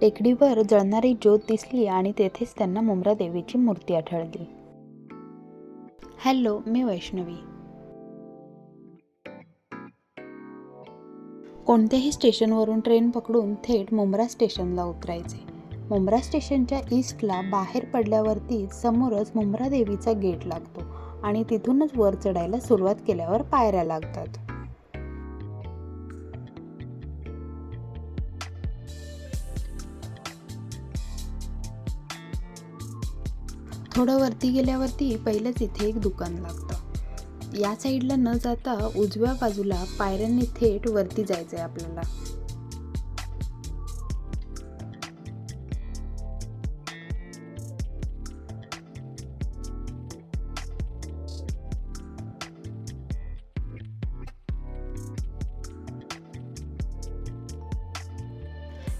टेकडीवर जळणारी ज्योत दिसली आणि तेथेच त्यांना मुंब्रा देवीची मूर्ती आढळली. हॅलो मी वैष्णवी. कोणत्याही स्टेशनवरून ट्रेन पकडून थेट मुंब्रा स्टेशनला उतरायचे. मुंब्रा स्टेशनच्या ईस्टला बाहेर पडल्यावरती समोरच मुंब्रा देवीचा गेट लागतो आणि तिथूनच वर चढायला सुरुवात केल्यावर पायऱ्या लागतात. थोडं वरती गेल्यावरती पहिलंच इथे एक दुकान लागतं. या साईडला न जाता उजव्या बाजूला पायऱ्यांनी थेट वरती जायचं आहे आपल्याला.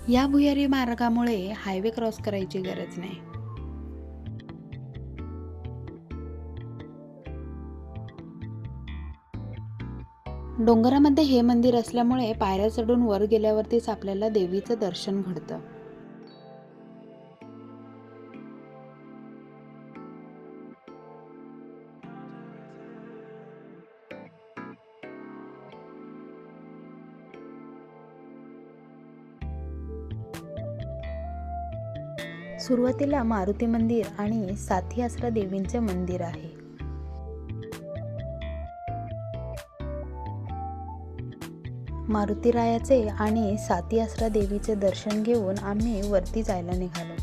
या भुयारी मार्गामुळे हायवे क्रॉस करायची गरज नाही. डोंगरामध्ये हे मंदिर असल्यामुळे पायऱ्या चढून वर गेल्यावरतीच आपल्याला देवीचं दर्शन घडतं. सुरुवातीला मारुती मंदिर आणि साथी आसरा देवींचे मंदिर आहे. मारुतीरायाचे आणि साती आसरा देवीचे दर्शन घेऊन आम्ही वरती जायला निघालो.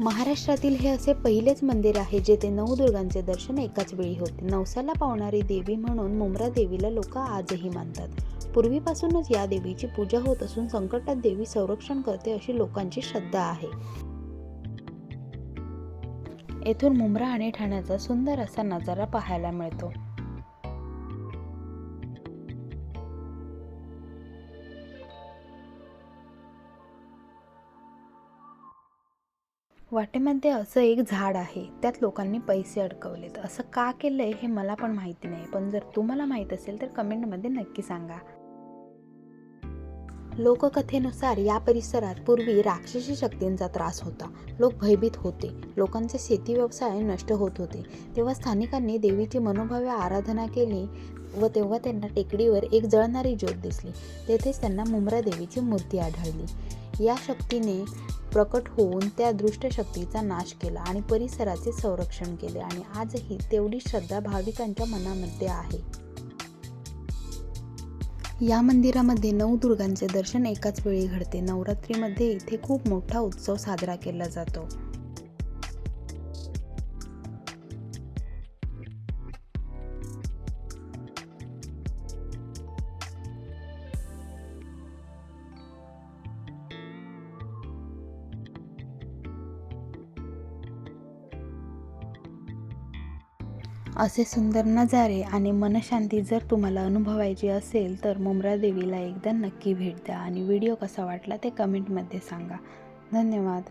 महाराष्ट्रातील हे असे पहिलेच मंदिर आहे जेथे नवदुर्गांचे दर्शन एकाच वेळी होते. नवसाला पावणारी देवी म्हणून मुंब्रा देवीला लोक आजही मानतात. पूर्वीपासूनच या देवीची पूजा होत असून संकटात देवी संरक्षण करते अशी लोकांची श्रद्धा आहे. येथून मुंब्रा आणि ठाण्याचा सुंदर असा नजारा पाहायला मिळतो. वाटेमध्ये असं एक झाड आहे त्यात लोकांनी पैसे अडकवलेत. असं का केलं आहे हे मला पण माहिती नाही. पण जर तुम्हाला माहीत असेल तर कमेंटमध्ये नक्की सांगा. लोककथेनुसार या परिसरात पूर्वी राक्षसी शक्तींचा त्रास होता. लोक भयभीत होते. लोकांचे शेती व्यवसाय नष्ट होत होते. तेव्हा स्थानिकांनी देवीची मनोभाव्य आराधना केली व तेव्हा त्यांना टेकडीवर एक जळणारी ज्योत दिसली. तेथेच त्यांना मुंब्रा देवीची मूर्ती आढळली. या शक्तीने प्रकट होऊन त्या दृष्ट शक्तीचा नाश केला आणि परिसराचे संरक्षण केले. आणि आजही तेवढी श्रद्धा भाविकांच्या मनामध्ये आहे. या मंदिरामध्ये नवदुर्गांचे दर्शन एकाच वेळी घडते. नवरात्रीमध्ये इथे खूप मोठा उत्सव साजरा केला जातो. असे सुंदर नजारे आणि मनशांती जर तुम्हाला अनुभवायची असेल तर मुमरा देवीला एकदा नक्की भेट द्या आणि व्हिडिओ कसा वाटला ते कमेंटमध्ये सांगा. धन्यवाद.